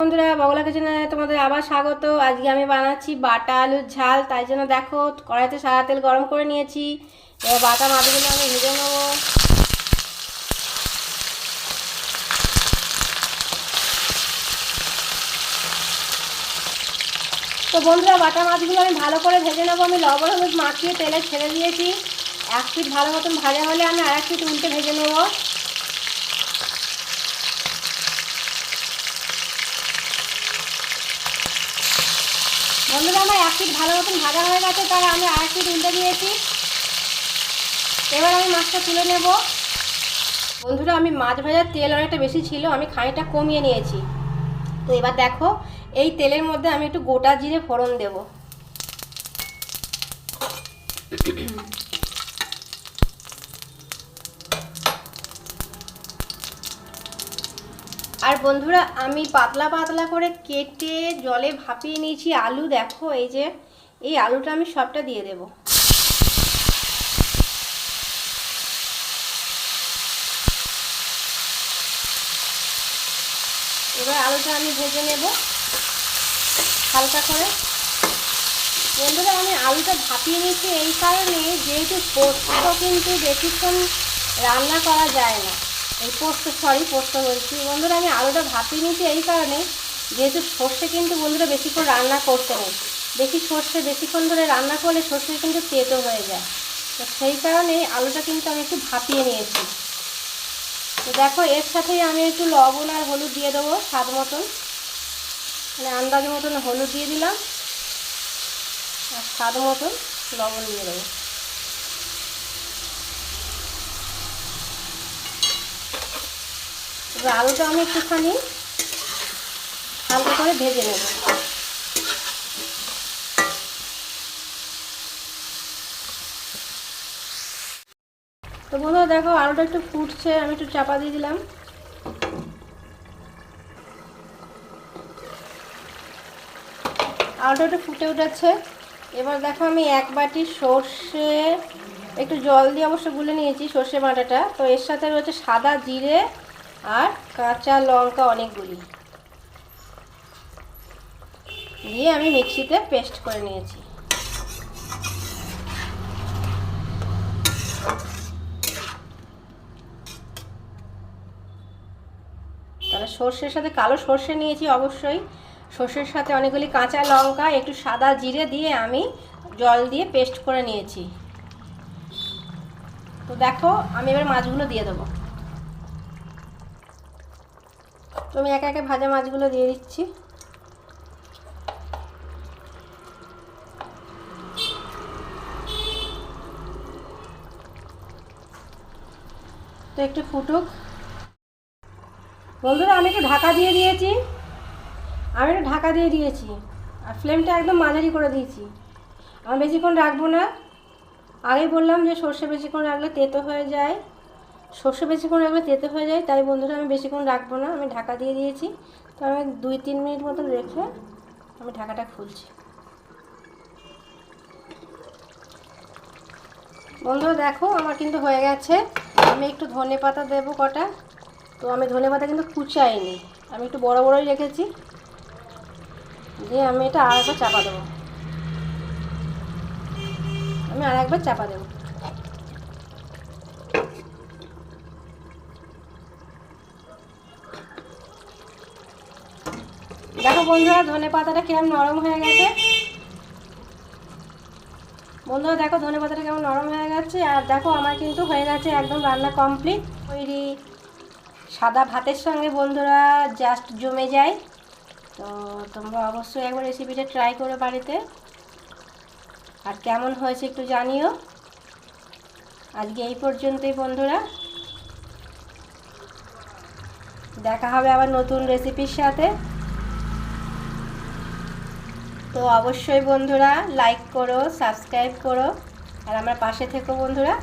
বন্ধুরা বগলা কিচেনে তোমাদের আবার স্বাগত। আজকে আমি বানাচ্ছি বাটা আলুর ঝাল। তাই জন্য দেখো, কড়াইতে সাদা তেল গরম করে নিয়েছি। এবার বাটা মাছগুলো আমি ভেজে নেব। তো বন্ধুরা, বাটা মাছগুলো আমি ভালো করে ভেজে নেব। আমি লবণ হলুদ মাখিয়ে তেলে ছেড়ে দিয়েছি। এক পিঠ ভালো মতন ভাজা হলে আমি আর এক পিঠ উল্টে ভেজে নেব। বন্ধুরা, আমার এক পিঠ ভালো মতন ভাজা হয়ে গেছে তাহলে আমি আর ফিট উল্টে দিয়েছি। এবার আমি মাছটা তুলে নেব। বন্ধুরা, আমি মাছ ভাজার তেল অনেকটা বেশি ছিল, আমি খানিটা কমিয়ে নিয়েছি। তো এবার দেখো, এই তেলের মধ্যে আমি একটু গোটা জিরে ফোড়ন দেব। আর বন্ধুরা, আমি পাতলা পাতলা করে কেটে জলে ভাপিয়ে নিয়েছি আলু। দেখো, এই যে, এই আলুটা আমি সবটা দিয়ে দেব। এবার আলুটা আমি ভেজে নেব। হালকা করে। বন্ধুরা, আমি আলুটা ভাপিয়ে নিয়েছি এই কারণে যেহেতু পোস্ত কিন্তু বেশিক্ষণ রান্না করা যায় না। এই পোস্ত, সরি, পোস্ত বলছি বন্ধুরা, আমি আলুটা ভাপিয়ে নিয়েছি এই কারণে, যেহেতু সর্ষে কিন্তু বন্ধুরা বেশিক্ষণ রান্না করতে নেই। বেশি সর্ষে বেশিক্ষণ ধরে রান্না করলে সর্ষে কিন্তু তেতো হয়ে যায়। তো সেই কারণে আলুটা কিন্তু আমি একটু ভাপিয়ে নিয়েছি। তো দেখো, এর সাথেই আমি একটু লবণ আর হলুদ দিয়ে দেবো, স্বাদ মতন। মানে আন্দাজ মতন হলুদ দিয়ে দিলাম। আর স্বাদ মতন লবণ দিয়ে দেবো। এবার আলুটা আমি একটুখানি হালকা করে ভেজে নেব। তো বন্ধুরা দেখো, আলুটা একটু ফুটছে, আমি একটু চাপা দিয়ে দিলাম। আলুটা একটু ফুটে উঠেছে। এবার দেখো, আমি এক বাটি সর্ষে, একটু জল দিয়ে অবশ্য গুলে নিয়েছি সর্ষে বাটাটা। তো এর সাথে রয়েছে সাদা জিরে আর কাঁচা লঙ্কা অনেকগুলি। দিয়ে আমি মিক্সিতে পেস্ট করে নিয়েছি। তাহলে সর্ষের সাথে, কালো সর্ষে নিয়েছি অবশ্যই। সর্ষের সাথে অনেকগুলি কাঁচা লঙ্কা, একটু সাদা জিরে দিয়ে আমি জল দিয়ে পেস্ট করে নিয়েছি। তো দেখো, আমি এবার মাছগুলো দিয়ে দেবো। তো আমি একে একে ভাজা মাছগুলো দিয়ে দিচ্ছি। তো একটু ফুটুক। বন্ধুরা, আমি একটু ঢাকা দিয়ে দিয়েছি। আমি একটু ঢাকা দিয়ে দিয়েছি। আর ফ্লেমটা একদম মাঝারি করে দিয়েছি। আমি বেশিক্ষণ রাখব না। আগে বললাম যে সর্ষে বেশিক্ষণ রাখলে তেতো হয়ে যায়। সর্ষে বেশিক্ষণ রাখলে তেতো হয়ে যায়। তাই বন্ধুরা, আমি বেশিক্ষণ রাখব না। আমি ঢাকা দিয়ে দিয়েছি। তো আমি দুই, তিন মিনিট মতন রেখে আমি ঢাকাটা খুলছি। বন্ধুরা, দেখো, আমার কিন্তু হয়ে গেছে। আমি একটু ধনে পাতা দেবো কটা। তো আমি ধনে পাতা কিন্তু কুচাইনি। আমি একটু বড় বড়ই রেখেছি। দিয়ে আমি এটা আর একবার চাপা দেবো। আমি আর একবার চাপা দেবো। দেখো বন্ধুরা, ধনে পাতাটা কিরম নরম হয়ে গেছে। বন্ধুরা, দেখো ধনে পাতাটা কেমন নরম হয়ে গেছে। আর দেখো, আমার কিন্তু হয়ে গেছে একদম রান্না কমপ্লিট তৈরি সাদা ভাতের সঙ্গে বন্ধুরা জাস্ট জমে যায়। তো তোমরা অবশ্যই একবার রেসিপিটা ট্রাই করো বাড়িতে। আর কেমন হয়েছে একটু জানিও। আজকে এই পর্যন্তই বন্ধুরা। দেখা হবে আবার নতুন রেসিপির সাথে। তো অবশ্যই বন্ধুরা লাইক করো সাবস্ক্রাইব করো আর আমরা পাশে থেকো বন্ধুরা।